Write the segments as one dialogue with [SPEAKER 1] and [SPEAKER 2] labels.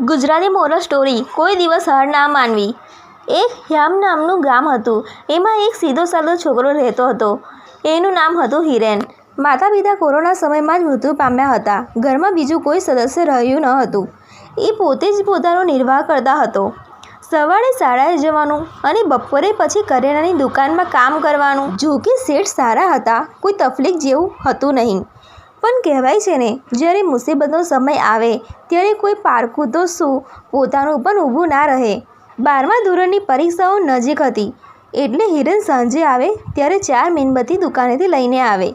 [SPEAKER 1] Gujarati moral story, કોઈ દિવસ હાર ના માનવી. એક હ્યામ નામનું ગામ હતું. એમાં એક સીધો સાદો છોકરો રહેતો હતો. એનું નામ હતું હિરેન. માતા પિતા કોરોના સમયમાં જ મૃત્યુ પામ્યા હતા. ઘરમાં બીજું કોઈ સદસ્ય રહ્યું ન હતું. એ પોતે જ પોતાનો નિર્વાહ કરતા હતો. સવારે શાળાએ જવાનું અને બપોરે પછી કરિયાણાની દુકાનમાં કામ કરવાનું. જો કે શેઠ સારા હતા. કોઈ તકલીફ જેવું હતું નહીં. પણ કહેવાય છે ને, જ્યારે મુસીબતનો સમય આવે, ત્યારે કોઈ પારખું તો શું? પોતાનું પણ ઊભું ના રહે. બારમા ધોરણની પરીક્ષાઓ નજીક હતી. એટલે હિરેન સાંજે આવે, ત્યારે ચાર મીણબત્તી દુકાનેથી લઈને આવે.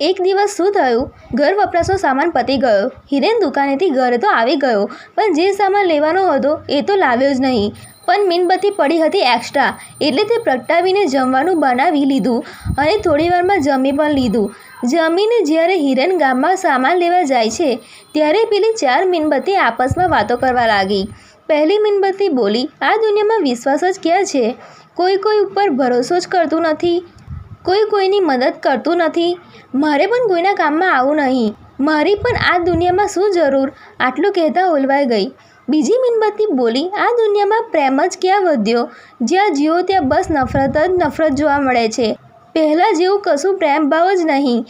[SPEAKER 1] એક દિવસ શું થયું? ઘર વપરાશનો સામાન પતી ગયો. હિરેન દુકાનેથી ઘરે તો આવી ગયો, પણ જે સામાન લેવાનો હતો, એ તો લાવ્યો જ નહીં. પણ મીણબત્તી પડી હતી એક્સ્ટ્રા એટલે તે પ્રગટાવીને જમવાનું બનાવી લીધું અને થોડી વારમાં જમી પણ લીધું. જમીને જ્યારે હિરેન ગામમાં સામાન લેવા જાય છે, ત્યારે પેલી ચાર મીણબત્તી આપસમાં વાતો કરવા લાગી. પહેલી મીણબત્તી બોલી, આ દુનિયામાં વિશ્વાસ જ ક્યાં છે? કોઈ કોઈ ઉપર ભરોસો જ કરતું નથી. કોઈ કોઈની મદદ કરતું નથી. મારે પણ કોઈના કામમાં આવું નહીં. મારી પણ આ દુનિયામાં શું જરૂર? આટલું કહેતા ઓલવાઈ ગઈ. બીજી મીણબત્તી બોલી, આ દુનિયામાં પ્રેમ જ ક્યાં વધ્યો? જ્યાં જીવો, ત્યાં બસ નફરત જ નફરત જોવા મળે છે. પહેલાં જેવું કશું પ્રેમ ભાવ જ નહીં.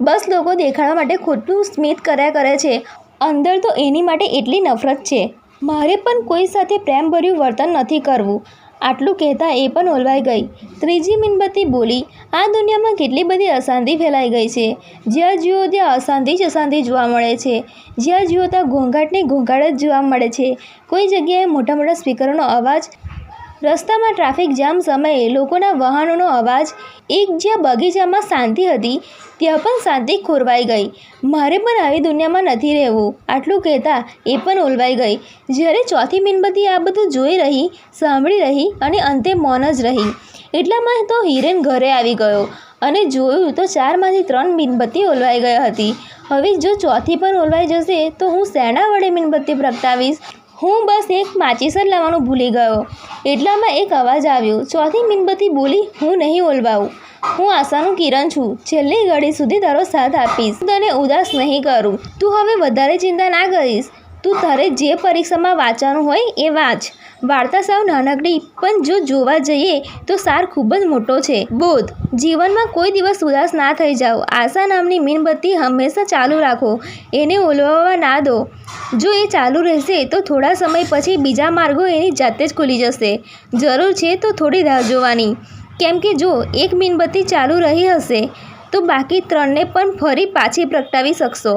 [SPEAKER 1] બસ લોકો દેખાડવા માટે ખોટું સ્મિત કર્યા કરે છે. અંદર તો એની માટે એટલી નફરત છે. મારે પણ કોઈ સાથે પ્રેમભર્યું વર્તન નથી કરવું. આટલું કહેતા એ પણ ઓલવાઈ ગઈ. ત્રીજી મીણબત્તી બોલી, આ દુનિયામાં કેટલી બધી અશાંતિ ફેલાઈ ગઈ છે. જ્યાં જુઓ ત્યાં અશાંતિ જ અશાંતિ જોવા મળે છે. જ્યાં જુઓ ત્યાં ઘોંઘાટની ઘોંઘાટ જ જોવા મળે છે. કોઈ જગ્યાએ મોટા મોટા સ્પીકરોનો અવાજ રસ્તામાં ટ્રાફિક જામ સમયે લોકોના વાહનોનો અવાજ એક જ્યાં બગીચામાં શાંતિ હતી, ત્યાં પણ શાંતિ ખોરવાઈ ગઈ. મારે પણ આવી દુનિયામાં નથી રહેવું, આટલું કહેતા એ પણ ઓલવાઈ ગઈ. જ્યારે ચોથી મીણબત્તી આ બધું જોઈ રહી, સાંભળી રહી અને અંતે મૌન જ રહી. એટલામાં તો હિરેન ઘરે આવી ગયો અને જોયું તો ચારમાંથી ત્રણ મીણબત્તી ઓલવાઈ ગઈ હતી. હવે જો ચોથી પણ ઓલવાઈ જશે, તો હું શેના વડે મીણબત્તી પ્રગટાવીશ? હું બસ એક માચીસર લાવવાનું ભૂલી ગયો. એટલામાં એક અવાજ આવ્યો. ચોથી મીણબત્તી બોલી, હું નહીં ઓલવાવું હું આશાનું કિરણ છું. છેલ્લી ઘડી સુધી તારો સાથ આપીશ. તને ઉદાસ નહીં કરું. તું હવે વધારે ચિંતા ના કરીશ. તું તારે જે પરીક્ષામાં વાંચવાનું હોય એ વાંચ. વાર્તા સાવ નાનકડી, પણ જો જોવા જઈએ તો સાર ખૂબ જ મોટો છે. બોધ, જીવનમાં કોઈ દિવસ ઉદાસ ના થઈ જાઓ. આશા નામની મીણબત્તી હંમેશા ચાલુ રાખો. એને ઓલવાવા ના દો. જો એ ચાલુ રહેશે તો થોડા સમય પછી બીજા માર્ગો એની જાતે જ ખુલી જશે. જરૂર છે તો થોડી રાહ જોવાની. કેમ કે જો એક મીણબત્તી ચાલુ રહી હશે, તો બાકી ત્રણને પણ ફરી પાછી પ્રગટાવી શકશો.